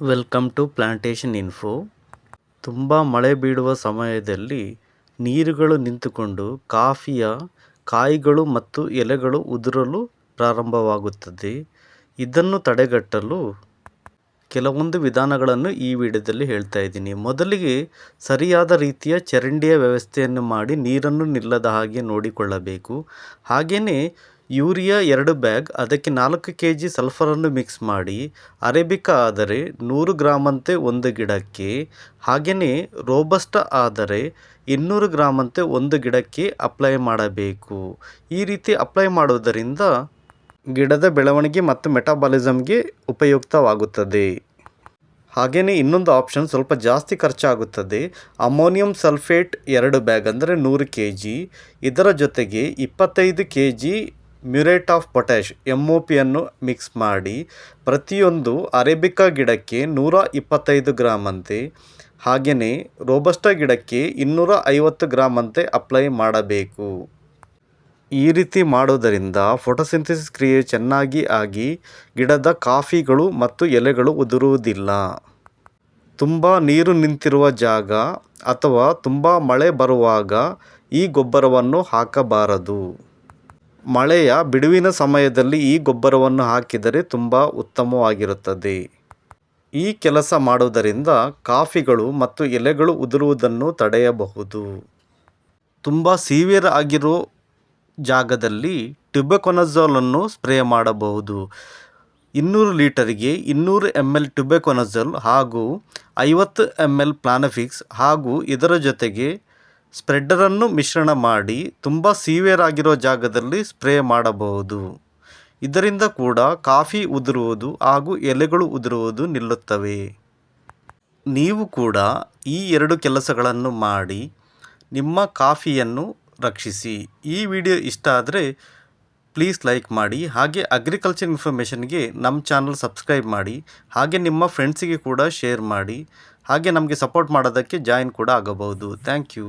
Welcome to plantation info ತುಂಬ ಮಳೆ ಬೀಳುವ ಸಮಯದಲ್ಲಿ ನೀರುಗಳು ನಿಂತುಕೊಂಡು ಕಾಫಿಯ ಕಾಯಿಗಳು ಮತ್ತು ಎಲೆಗಳು ಉದುರಲು ಪ್ರಾರಂಭವಾಗುತ್ತದೆ. ಇದನ್ನು ತಡೆಗಟ್ಟಲು ಕೆಲವೊಂದು ವಿಧಾನಗಳನ್ನು ಈ ವಿಡಿಯೋದಲ್ಲಿ ಹೇಳ್ತಾ ಇದ್ದೀನಿ. ಮೊದಲಿಗೆ ಸರಿಯಾದ ರೀತಿಯ ಚರಂಡಿಯ ವ್ಯವಸ್ಥೆಯನ್ನು ಮಾಡಿ ನೀರನ್ನು ನಿಲ್ಲದ ಹಾಗೆ ನೋಡಿಕೊಳ್ಳಬೇಕು. ಹಾಗೆಯೇ ಯೂರಿಯಾ ಎರಡು ಬ್ಯಾಗ್, ಅದಕ್ಕೆ ನಾಲ್ಕು ಕೆ ಜಿ ಸಲ್ಫರನ್ನು ಮಿಕ್ಸ್ ಮಾಡಿ, ಅರೇಬಿಕಾ ಆದರೆ ನೂರು ಗ್ರಾಮಂತೆ ಒಂದು ಗಿಡಕ್ಕೆ ಹಾಗೆಯೇ ರೋಬಸ್ಟ ಆದರೆ ಇನ್ನೂರು ಗ್ರಾಮಂತೆ ಒಂದು ಗಿಡಕ್ಕೆ ಅಪ್ಲೈ ಮಾಡಬೇಕು. ಈ ರೀತಿ ಅಪ್ಲೈ ಮಾಡುವುದರಿಂದ ಗಿಡದ ಬೆಳವಣಿಗೆ ಮತ್ತು ಮೆಟಾಬಾಲಿಸಮ್ಗೆ ಉಪಯುಕ್ತವಾಗುತ್ತದೆ. ಹಾಗೆಯೇ ಇನ್ನೊಂದು ಆಪ್ಷನ್ ಸ್ವಲ್ಪ ಜಾಸ್ತಿ ಖರ್ಚಾಗುತ್ತದೆ. ಅಮೋನಿಯಂ ಸಲ್ಫೇಟ್ ಎರಡು ಬ್ಯಾಗ್ ಅಂದರೆ ನೂರು ಕೆ ಜಿ ಇದರ ಜೊತೆಗೆ ಇಪ್ಪತ್ತೈದು K G muriate of potash M O ಪಿಯನ್ನು ಮಿಕ್ಸ್ ಮಾಡಿ ಪ್ರತಿಯೊಂದು ಅರೇಬಿಕಾ ಗಿಡಕ್ಕೆ ನೂರ ಇಪ್ಪತ್ತೈದು ಗ್ರಾಮಂತೆ ಹಾಗೆಯೇ ರೋಬಸ್ಟ ಗಿಡಕ್ಕೆ ಇನ್ನೂರ ಐವತ್ತು ಗ್ರಾಮಂತೆ ಅಪ್ಲೈ ಮಾಡಬೇಕು. ಈ ರೀತಿ ಮಾಡೋದರಿಂದ ಫೋಟೋಸಿಂಥಸಿಸ್ ಕ್ರಿಯೆ ಚೆನ್ನಾಗಿ ಆಗಿ ಗಿಡದ ಕಾಫಿಗಳು ಮತ್ತು ಎಲೆಗಳು ಉದುರುವುದಿಲ್ಲ. ತುಂಬ ನೀರು ನಿಂತಿರುವ ಜಾಗ ಅಥವಾ ತುಂಬ ಮಳೆ ಬರುವಾಗ ಈ ಗೊಬ್ಬರವನ್ನು ಹಾಕಬಾರದು. ಮಳೆಯ ಬಿಡುವಿನ ಸಮಯದಲ್ಲಿ ಈ ಗೊಬ್ಬರವನ್ನು ಹಾಕಿದರೆ ತುಂಬ ಉತ್ತಮವಾಗಿರುತ್ತದೆ. ಈ ಕೆಲಸ ಮಾಡುವುದರಿಂದ ಕಾಫಿಗಳು ಮತ್ತು ಎಲೆಗಳು ಉದುರುವುದನ್ನು ತಡೆಯಬಹುದು. ತುಂಬ ಸೀವಿಯರ್ ಆಗಿರೋ ಜಾಗದಲ್ಲಿ ಟ್ಯುಬೆಕೊನಜೋಲನ್ನು ಸ್ಪ್ರೇ ಮಾಡಬಹುದು. ಇನ್ನೂರು ಲೀಟರಿಗೆ ಇನ್ನೂರು ಎಂ ಎಲ್ ಟ್ಯುಬೆಕೊನಜಲ್ ಹಾಗೂ ಐವತ್ತು ಎಂ ಎಲ್ ಪ್ಲಾನಫಿಕ್ಸ್ ಹಾಗೂ ಇದರ ಜೊತೆಗೆ ಸ್ಪ್ರೆಡ್ಡರನ್ನು ಮಿಶ್ರಣ ಮಾಡಿ ತುಂಬ ಸೀವಿಯರ್ ಆಗಿರೋ ಜಾಗದಲ್ಲಿ ಸ್ಪ್ರೇ ಮಾಡಬಹುದು. ಇದರಿಂದ ಕೂಡ ಕಾಫಿ ಉದುರುವುದು ಹಾಗೂ ಎಲೆಗಳು ಉದುರುವುದು ನಿಲ್ಲುತ್ತವೆ. ನೀವು ಕೂಡ ಈ ಎರಡು ಕೆಲಸಗಳನ್ನು ಮಾಡಿ ನಿಮ್ಮ ಕಾಫಿಯನ್ನು ರಕ್ಷಿಸಿ. ಈ ವಿಡಿಯೋ ಇಷ್ಟ ಆದರೆ ಪ್ಲೀಸ್ ಲೈಕ್ ಮಾಡಿ. ಹಾಗೆ ಅಗ್ರಿಕಲ್ಚರ್ ಇನ್ಫಾರ್ಮೇಷನ್ಗೆ ನಮ್ಮ ಚಾನಲ್ ಸಬ್ಸ್ಕ್ರೈಬ್ ಮಾಡಿ. ಹಾಗೆ ನಿಮ್ಮ ಫ್ರೆಂಡ್ಸಿಗೆ ಕೂಡ ಶೇರ್ ಮಾಡಿ. ಹಾಗೆ ನಮಗೆ ಸಪೋರ್ಟ್ ಮಾಡೋದಕ್ಕೆ ಜಾಯಿನ್ ಕೂಡ ಆಗಬಹುದು. Thank you.